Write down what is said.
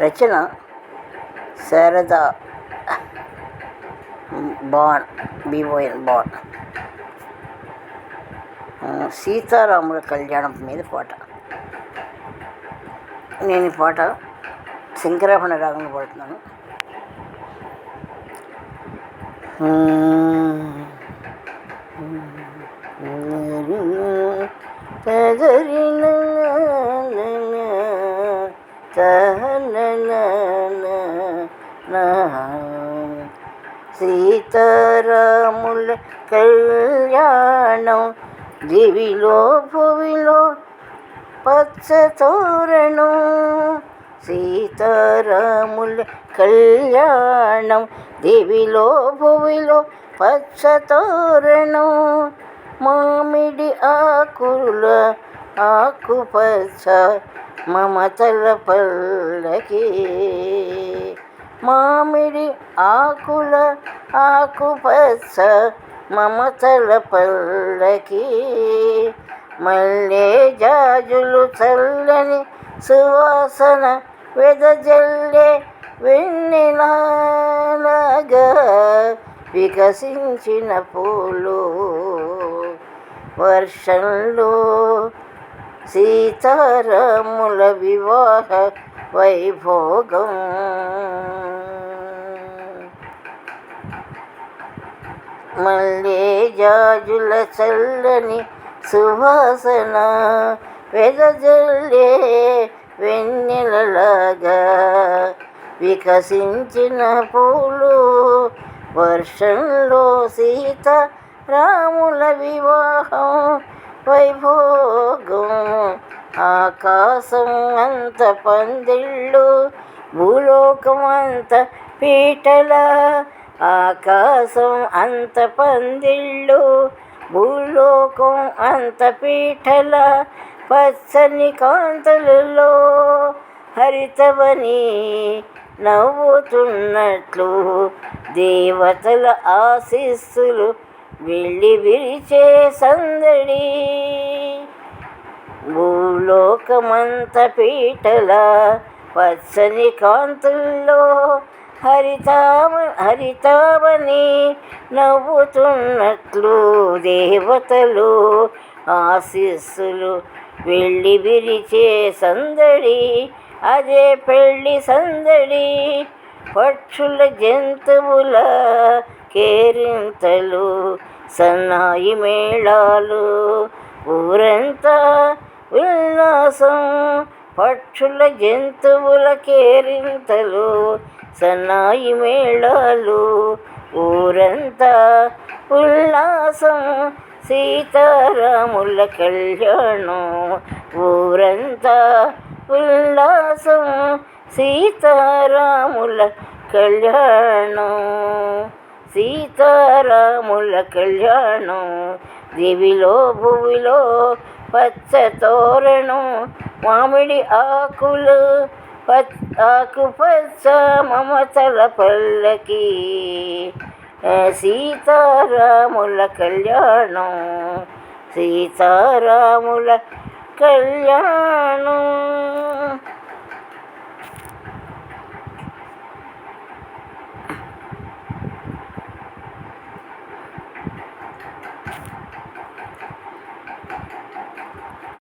ரச்சனா சரதா பான் PON பான் సీతారాముల కళ్యాణం మీద పాట నేను ఈ పాట శంకరాభరణ రాగంలో పాడుతున్నాను తగరిన సీతారాముల కళ్యాణం దివిలో భువిలో పచ్చ తోరణం సీతారాముల కళ్యాణం దివిలో భువిలో పచ్చ తోరణం మామిడి ఆకుల ఆకుపచ్చ మమతల పల్లకి మామిడి ఆకుల ఆకుపచ్చ మమతల పల్లకి మల్లె జాజులు చల్లని సువాసన వెదజల్లే వెన్నెలాగా వికసించిన పూలు వర్షంలో సీతారాముల వివాహ వైభోగం. మల్లె జాజుల చల్లని సువాసన వెదజల్లే వెన్నెలలాగా వికసించిన పూలు వర్షంలో సీత రాముల వివాహం వైభోగం ఆకాశం అంత పందిళ్ళు భూలోకం అంత పీటల ఆకాశం అంత పందిళ్ళు భూలోకం అంత పీఠల పచ్చని కాంతలలో హరితవని నవ్వుతున్నట్లు దేవతల ఆశీస్సులు వెళ్ళి విరిచే సందడి. భూలోకమంత పీటల పచ్చని కాంతుల్లో హరితామ హరితావని నవ్వుతున్నట్లు దేవతలు ఆశీస్సులు వెళ్ళి విరిచే సందడి. అదే పెళ్ళి సందడి. పక్షుల జంతువుల కేరింతలు సన్నాయి మేళాలు ఊరంతా ఉల్లాసం పక్షుల జంతువుల కేరింతలు సన్నాయి మేళాలు ఊరంతా ఉల్లాసం సీతారాముల కళ్యాణం ఊరంతా ఉల్లాసం సీతారాముల కళ్యాణం. సీతారాముల కళ్యాణం దివిలో భువిలో పచ్చ తోరణం మామిడి ఆకులు ఆకు ఆకుపచ్చ మమతల పల్లకి. సీతారాముల కళ్యాణం సీతారాముల కళ్యాణం.